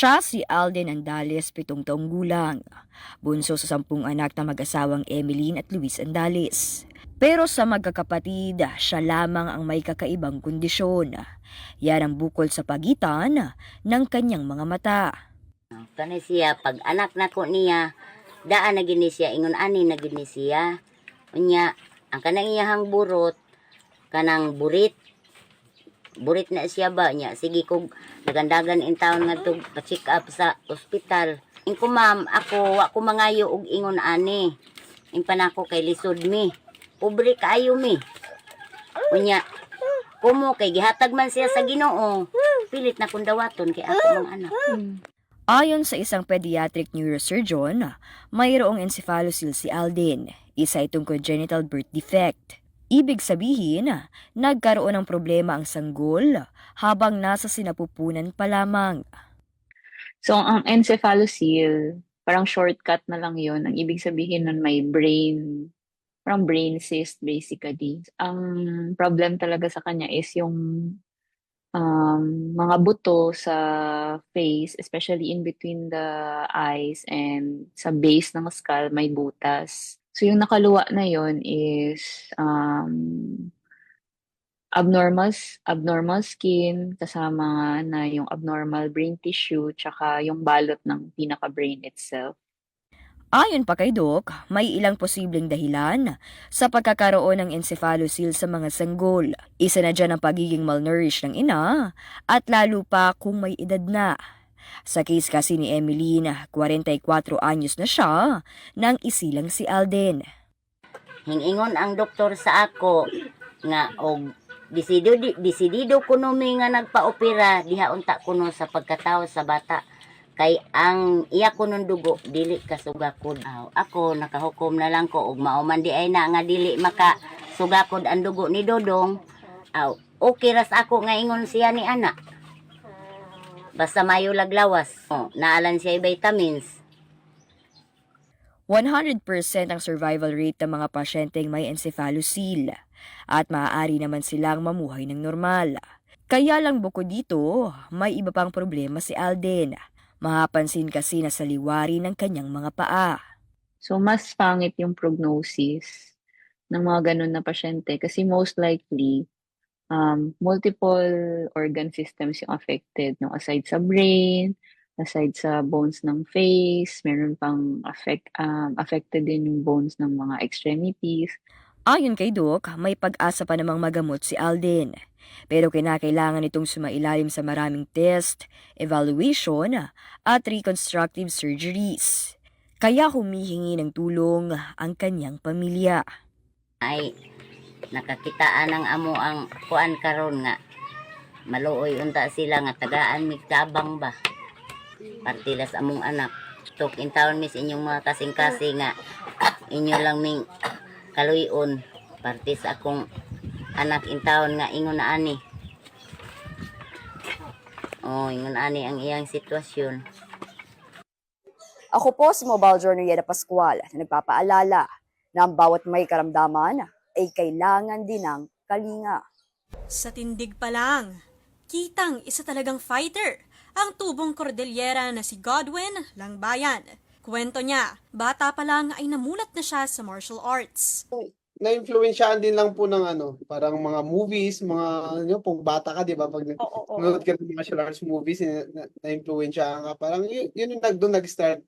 Siya si Alden Andales, pitong taong gulang. Bunso sa sampung anak na mag-asawang Emeline at Luis Andales. Pero sa magkakapatid, siya lamang ang may kakaibang kondisyon. Yan ang bukol sa pagitan ng kanyang mga mata. Kani siya, pag anak na ko niya, daan na gini siya, ingon ani na gini siya. Unya, ang kanang iyahang burot, kanang burit, burit na siya ba niya. Sige kog nagandagan in town nga to pa-check up sa ospital. Ingko ma'am, ako wa ko mangayo og ingon ani. Ing panako kay lisod mi. Pobre kaayo mi. Unya, kumo kay gihatag man siya sa Ginoo. Pilit na kung dawaton kay ako mga anak. Ayon sa isang pediatric neurosurgeon, mayroong encephalocyl si Alden, isa itong congenital birth defect. Ibig sabihin, nagkaroon ng problema ang sanggol habang nasa sinapupunan pa lamang. So, ang encephalocyl, parang shortcut na lang yon Ang ibig sabihin nun may brain, parang brain cyst basically. Ang problem talaga sa kanya is yung um, mga buto sa face, especially in between the eyes and sa base ng skull, may butas. So, yung nakaluwa na yon is um, abnormal abnormal skin kasama na yung abnormal brain tissue tsaka yung balot ng pinaka-brain itself. Ayon pa kay Doc, may ilang posibleng dahilan sa pagkakaroon ng encephalocyl sa mga sanggol. Isa na dyan ang pagiging malnourished ng ina at lalo pa kung may edad na. Sa case kasi ni Emeline, 44 anyos na siya nang isilang si Alden. Hingingon ang doktor sa ako nga og disido di, disidido kuno mi nga nagpa-opera diha unta kuno sa pagkatao sa bata. Kay ang iya kuno dugo dili kasugakod. Aw, ako nakahukom na lang ko og mauman di ay na nga dili maka sugakod ang dugo ni Dodong. Aw okay ras ako nga ingon siya ni ana basta mayo laglawas oh, naalan siya vitamins 100% ang survival rate ng mga pasyenteng may encephalocyl at maaari naman silang mamuhay ng normal. Kaya lang bukod dito, may iba pang problema si Alden. Mapapansin kasi na sa liwari ng kanyang mga paa. So, mas pangit yung prognosis ng mga ganun na pasyente kasi most likely, um, multiple organ systems yung affected, no? aside sa brain, aside sa bones ng face, meron pang affect, um, affected din yung bones ng mga extremities. Ayon kay Doc, may pag-asa pa namang magamot si Alden. Pero kinakailangan itong sumailalim sa maraming test, evaluation, at reconstructive surgeries. Kaya humihingi ng tulong ang kanyang pamilya. ay nakakitaan ng amo ang kuan karon nga. Maluoy unta sila nga tagaan mig tabang ba? Partilas among anak. Tok in town mis inyong mga kasing-kasing nga. Inyo lang ming kaluyon. Partis akong anak in town nga ingon na ani. Oh ingon ani ang iyang sitwasyon. Ako po si Mobile Journal Yeda Pascual na nagpapaalala na ang bawat may karamdaman ay kailangan din ng kalinga. Sa tindig pa lang, kitang isa talagang fighter ang tubong kordelyera na si Godwin Langbayan. Kwento niya, bata pa lang ay namulat na siya sa martial arts. na-influensyahan din lang po ng ano, parang mga movies, mga ano, kung bata ka, 'di ba? Pag nanonood ka ng martial arts movies, na, na, na-influensyahan ka, parang yun, yun yung nag, doon nag-start.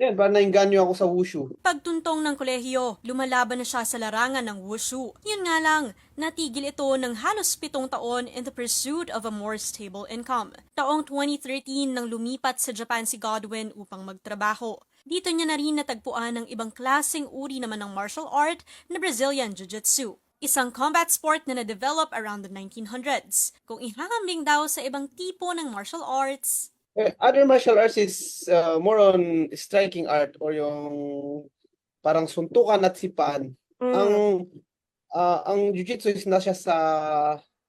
Yan, parang nainganyo ako sa wushu. Pagtuntong ng kolehiyo, lumalaban na siya sa larangan ng wushu. Yun nga lang, natigil ito ng halos pitong taon in the pursuit of a more stable income. Taong 2013 nang lumipat sa Japan si Godwin upang magtrabaho. Dito niya na rin natagpuan ng ibang klaseng uri naman ng martial art na Brazilian Jiu-Jitsu. Isang combat sport na na-develop around the 1900s. Kung ihahambing daw sa ibang tipo ng martial arts, other martial arts is uh, more on striking art or yung parang suntukan at sipaan. Ang ah, ang jiu-jitsu is na siya sa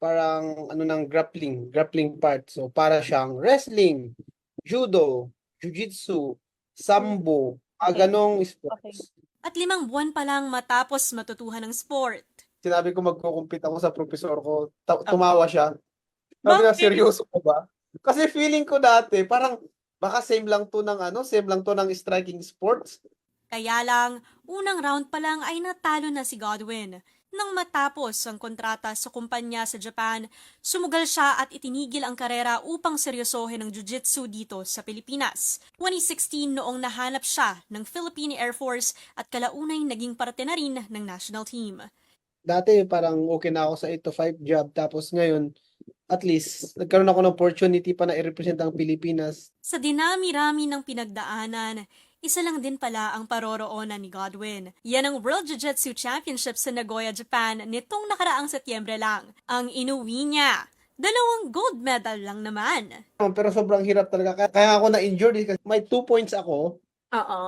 parang ano ng grappling, grappling part. So para siyang wrestling, judo, jiu-jitsu, sambo, ah, ganong sports. at limang buwan pa lang matapos matutuhan ng sport. Sinabi ko magkukumpit ako sa professor ko, ta- tumawa siya. Sabi na, seryoso ko ba? Kasi feeling ko dati, parang Baka same lang to ng ano, same lang to ng striking sports. Kaya lang, unang round pa lang ay natalo na si Godwin. Nang matapos ang kontrata sa kumpanya sa Japan, sumugal siya at itinigil ang karera upang seryosohin ang jiu-jitsu dito sa Pilipinas. 2016 noong nahanap siya ng Philippine Air Force at kalaunay naging parte na rin ng national team. Dati parang okay na ako sa 8 to 5 job tapos ngayon at least nagkaroon ako ng opportunity pa na i-represent ang Pilipinas. Sa dinami-rami ng pinagdaanan, isa lang din pala ang paroroonan ni Godwin. Yan ang World Jiu-Jitsu Championship sa Nagoya, Japan nitong nakaraang Setyembre lang. Ang inuwi niya, dalawang gold medal lang naman. Pero sobrang hirap talaga. Kaya, ako na-injured eh, kasi may 2 points ako Oo.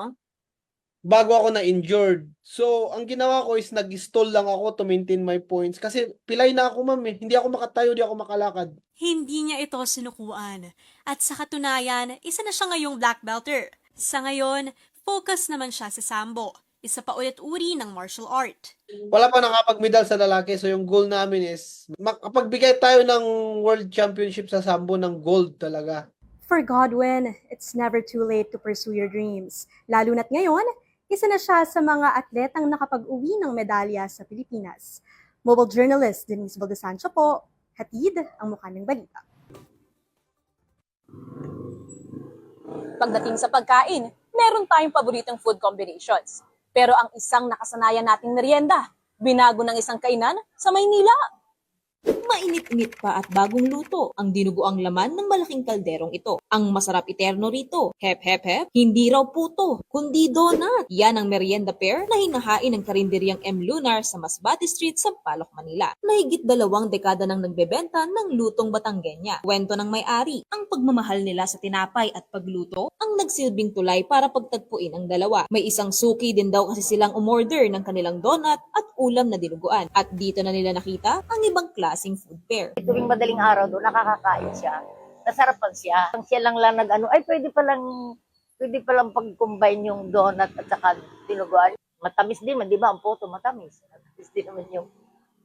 Bago ako na-injured. So, ang ginawa ko is nag-stall lang ako to maintain my points. Kasi pilay na ako, ma'am eh. Hindi ako makatayo, hindi ako makalakad. Hindi niya ito sinukuan. At sa katunayan, isa na siya ngayong black belter. Sa ngayon, focus naman siya sa Sambo, isa pa ulit uri ng martial art. Wala pa nakapag-medal sa lalaki. So, yung goal namin is makapagbigay tayo ng World Championship sa Sambo ng gold talaga. For Godwin, it's never too late to pursue your dreams. Lalo na't ngayon, isa na siya sa mga atletang nakapag-uwi ng medalya sa Pilipinas. Mobile journalist Denise Baldesancho po, hatid ang mukha ng balita. Pagdating sa pagkain, meron tayong paboritong food combinations. Pero ang isang nakasanayan nating merienda, binago ng isang kainan sa Maynila. Mainit-init pa at bagong luto ang dinuguang laman ng malaking kalderong ito. Ang masarap iterno rito, hep hep hep, hindi raw puto, kundi donut. Yan ang merienda pair na hinahain ng karinderyang M. Lunar sa Masbate Street sa Palok, Manila. Nahigit dalawang dekada nang nagbebenta ng lutong Batanggenya. Kwento ng may-ari, ang pagmamahal nila sa tinapay at pagluto ang nagsilbing tulay para pagtagpuin ang dalawa. May isang suki din daw kasi silang umorder ng kanilang donut at ulam na dinuguan. At dito na nila nakita ang ibang klaseng food pair. tuwing madaling araw doon, nakakakain siya. Nasarapan siya. Ang siya lang lang nag-ano, ay pwede palang, pwede palang pag-combine yung donut at saka tinuguan. Matamis din man, di ba? Ang puto matamis. Matamis din naman yung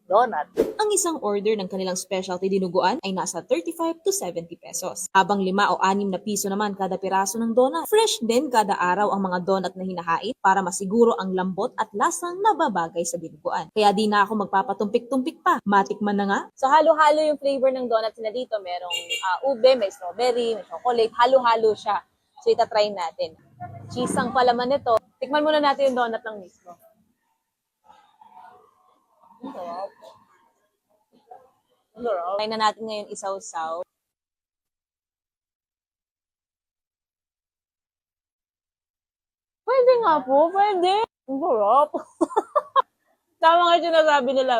donut. Ang isang order ng kanilang specialty dinuguan ay nasa 35 to 70 pesos. Habang lima o anim na piso naman kada piraso ng donut. Fresh din kada araw ang mga donut na hinahain para masiguro ang lambot at lasang nababagay sa dinuguan. Kaya di na ako magpapatumpik-tumpik pa. Matikman na nga. So halo-halo yung flavor ng donuts na dito. Merong ah, ube, may strawberry, may chocolate. Halo-halo siya. So itatry natin. Cheese ang palaman nito. Tikman muna natin yung donut lang mismo. Sarap. Sarap. Try na natin ngayon isaw-saw. Pwede nga po, pwede. Sarap. Tama nga yung sinasabi nila.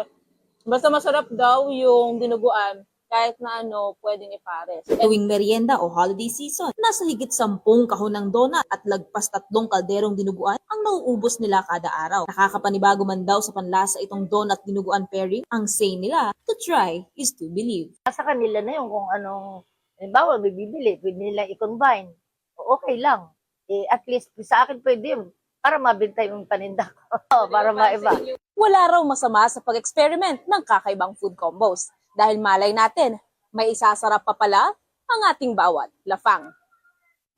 Basta masarap daw yung dinuguan, kahit na ano, pwedeng ipares. Tuwing merienda o holiday season, nasa higit sampung kahon ng donut at lagpas tatlong kalderong dinuguan ang nauubos nila kada araw. Nakakapanibago man daw sa panlasa itong donut dinuguan pairing, ang say nila, to try is to believe. Sa kanila na yung kung anong, halimbawa, may bibili, pwede nila i-combine. O, Okay lang. Eh, at least, sa akin pwede yun. Para mabenta yung paninda ko. para maiba. Wala raw masama sa pag-experiment ng kakaibang food combos. Dahil malay natin, may isasarap pa pala ang ating bawat lafang.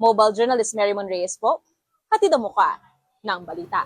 Mobile journalist Mary Mon Reyes po, hatid ang muka ng balita.